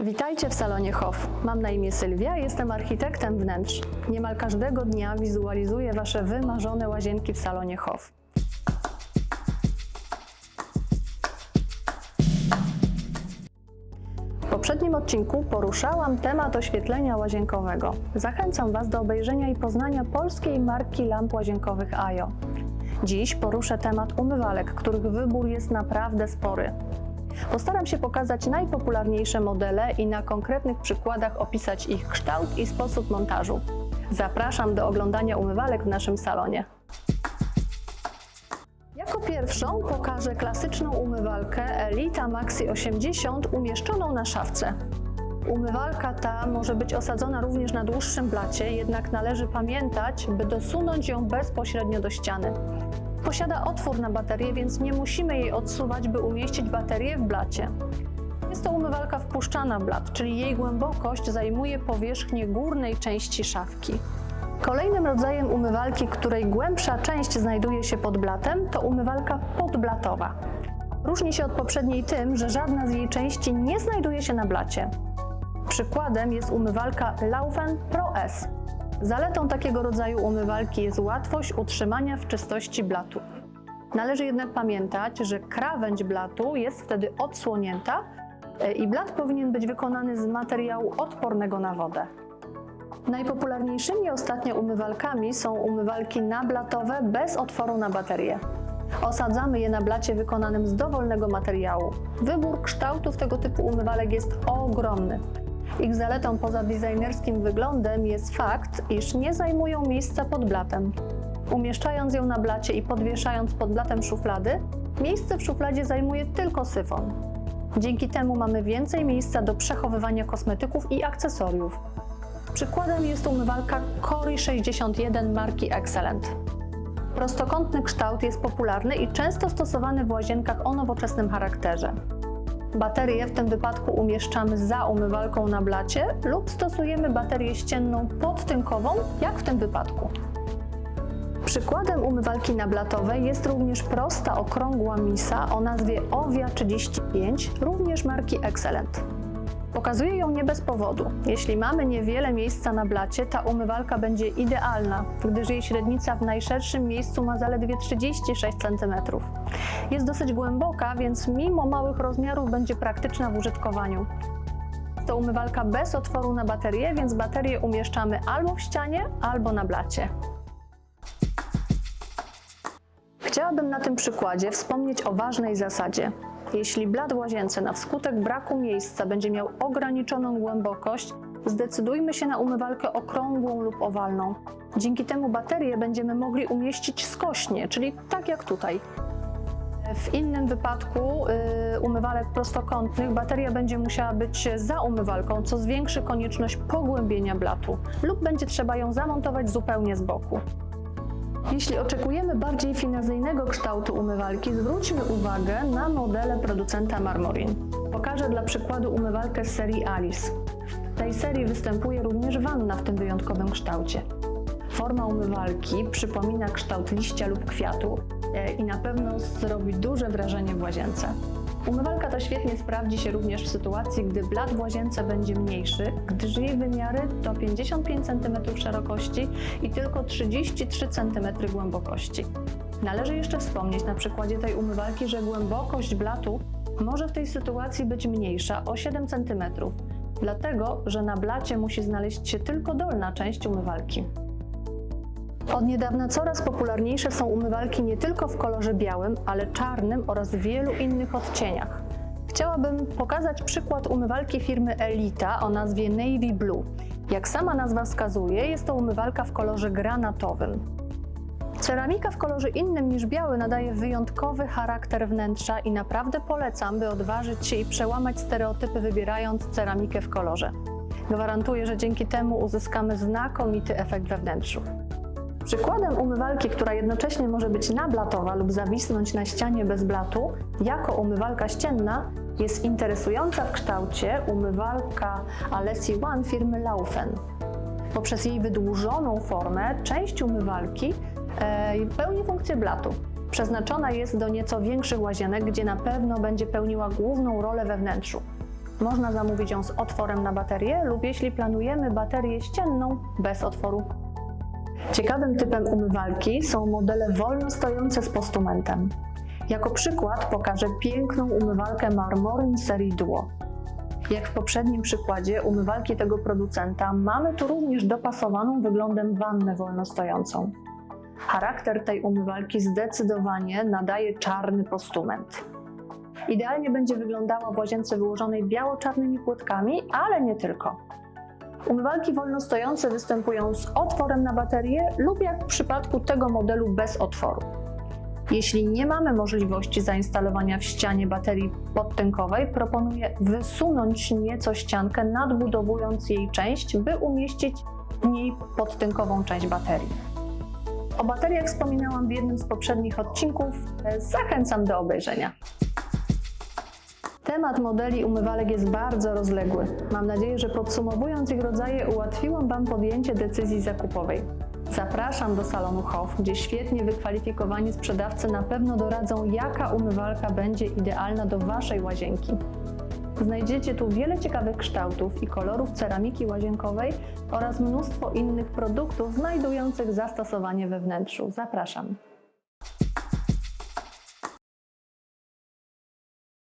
Witajcie w salonie Hof. Mam na imię Sylwia, jestem architektem wnętrz. Niemal każdego dnia wizualizuję Wasze wymarzone łazienki w salonie Hof. W poprzednim odcinku poruszałam temat oświetlenia łazienkowego. Zachęcam Was do obejrzenia i poznania polskiej marki lamp łazienkowych AJO. Dziś poruszę temat umywalek, których wybór jest naprawdę spory. Postaram się pokazać najpopularniejsze modele i na konkretnych przykładach opisać ich kształt i sposób montażu. Zapraszam do oglądania umywalek w naszym salonie. Jako pierwszą pokażę klasyczną umywalkę Elita Maxi 80 umieszczoną na szafce. Umywalka ta może być osadzona również na dłuższym blacie, jednak należy pamiętać, by dosunąć ją bezpośrednio do ściany. Posiada otwór na baterię, więc nie musimy jej odsuwać, by umieścić baterię w blacie. Jest to umywalka wpuszczana blat, czyli jej głębokość zajmuje powierzchnię górnej części szafki. Kolejnym rodzajem umywalki, której głębsza część znajduje się pod blatem, to umywalka podblatowa. Różni się od poprzedniej tym, że żadna z jej części nie znajduje się na blacie. Przykładem jest umywalka Laufen Pro S. Zaletą takiego rodzaju umywalki jest łatwość utrzymania w czystości blatu. Należy jednak pamiętać, że krawędź blatu jest wtedy odsłonięta e, i blat powinien być wykonany z materiału odpornego na wodę. Najpopularniejszymi ostatnio umywalkami są umywalki nablatowe bez otworu na baterię. Osadzamy je na blacie wykonanym z dowolnego materiału. Wybór kształtów tego typu umywalek jest ogromny. Ich zaletą poza designerskim wyglądem jest fakt, iż nie zajmują miejsca pod blatem. Umieszczając ją na blacie i podwieszając pod blatem szuflady, miejsce w szufladzie zajmuje tylko syfon. Dzięki temu mamy więcej miejsca do przechowywania kosmetyków i akcesoriów. Przykładem jest umywalka Cori 61 marki Excellent. Prostokątny kształt jest popularny i często stosowany w łazienkach o nowoczesnym charakterze. Baterię w tym wypadku umieszczamy za umywalką na blacie lub stosujemy baterię ścienną podtynkową, jak w tym wypadku. Przykładem umywalki nablatowej jest również prosta, okrągła misa o nazwie Ovia 35, również marki Excellent. Pokazuję ją nie bez powodu. Jeśli mamy niewiele miejsca na blacie, ta umywalka będzie idealna, gdyż jej średnica w najszerszym miejscu ma zaledwie 36 cm. Jest dosyć głęboka, więc mimo małych rozmiarów będzie praktyczna w użytkowaniu. To umywalka bez otworu na baterię, więc baterię umieszczamy albo w ścianie, albo na blacie. Chciałabym na tym przykładzie wspomnieć o ważnej zasadzie. Jeśli blat w łazience na wskutek braku miejsca będzie miał ograniczoną głębokość, zdecydujmy się na umywalkę okrągłą lub owalną. Dzięki temu baterię będziemy mogli umieścić skośnie, czyli tak jak tutaj. W innym wypadku y, umywalek prostokątnych bateria będzie musiała być za umywalką, co zwiększy konieczność pogłębienia blatu lub będzie trzeba ją zamontować zupełnie z boku. Jeśli oczekujemy bardziej finazyjnego kształtu umywalki, zwróćmy uwagę na modele producenta Marmorin. Pokażę dla przykładu umywalkę z serii Alice. W tej serii występuje również wanna w tym wyjątkowym kształcie. Forma umywalki przypomina kształt liścia lub kwiatu e, i na pewno zrobi duże wrażenie w łazience. Umywalka ta świetnie sprawdzi się również w sytuacji, gdy blat w łazience będzie mniejszy, gdyż jej wymiary to 55 cm szerokości i tylko 33 cm głębokości. Należy jeszcze wspomnieć na przykładzie tej umywalki, że głębokość blatu może w tej sytuacji być mniejsza o 7 cm, dlatego że na blacie musi znaleźć się tylko dolna część umywalki. Od niedawna coraz popularniejsze są umywalki nie tylko w kolorze białym, ale czarnym oraz wielu innych odcieniach. Chciałabym pokazać przykład umywalki firmy Elita o nazwie Navy Blue. Jak sama nazwa wskazuje, jest to umywalka w kolorze granatowym. Ceramika w kolorze innym niż biały nadaje wyjątkowy charakter wnętrza i naprawdę polecam, by odważyć się i przełamać stereotypy wybierając ceramikę w kolorze. Gwarantuję, że dzięki temu uzyskamy znakomity efekt we wnętrzu. Przykładem umywalki, która jednocześnie może być nablatowa lub zawisnąć na ścianie bez blatu, jako umywalka ścienna, jest interesująca w kształcie umywalka Alessi One firmy Laufen. Poprzez jej wydłużoną formę część umywalki e, pełni funkcję blatu. Przeznaczona jest do nieco większych łazienek, gdzie na pewno będzie pełniła główną rolę we wnętrzu. Można zamówić ją z otworem na baterię lub jeśli planujemy baterię ścienną bez otworu. Ciekawym typem umywalki są modele wolno stojące z postumentem. Jako przykład pokażę piękną umywalkę Marmorin serii Duo. Jak w poprzednim przykładzie umywalki tego producenta, mamy tu również dopasowaną wyglądem wannę wolnostojącą. Charakter tej umywalki zdecydowanie nadaje czarny postument. Idealnie będzie wyglądała w łazience wyłożonej biało-czarnymi płytkami, ale nie tylko. Umywalki wolnostojące występują z otworem na baterię lub jak w przypadku tego modelu bez otworu. Jeśli nie mamy możliwości zainstalowania w ścianie baterii podtynkowej, proponuję wysunąć nieco ściankę, nadbudowując jej część, by umieścić w niej podtynkową część baterii. O bateriach wspominałam w jednym z poprzednich odcinków. Zachęcam do obejrzenia. Temat modeli umywalek jest bardzo rozległy. Mam nadzieję, że podsumowując ich rodzaje, ułatwiłam Wam podjęcie decyzji zakupowej. Zapraszam do salonu HOF, gdzie świetnie wykwalifikowani sprzedawcy na pewno doradzą, jaka umywalka będzie idealna do Waszej łazienki. Znajdziecie tu wiele ciekawych kształtów i kolorów ceramiki łazienkowej oraz mnóstwo innych produktów znajdujących zastosowanie we wnętrzu. Zapraszam.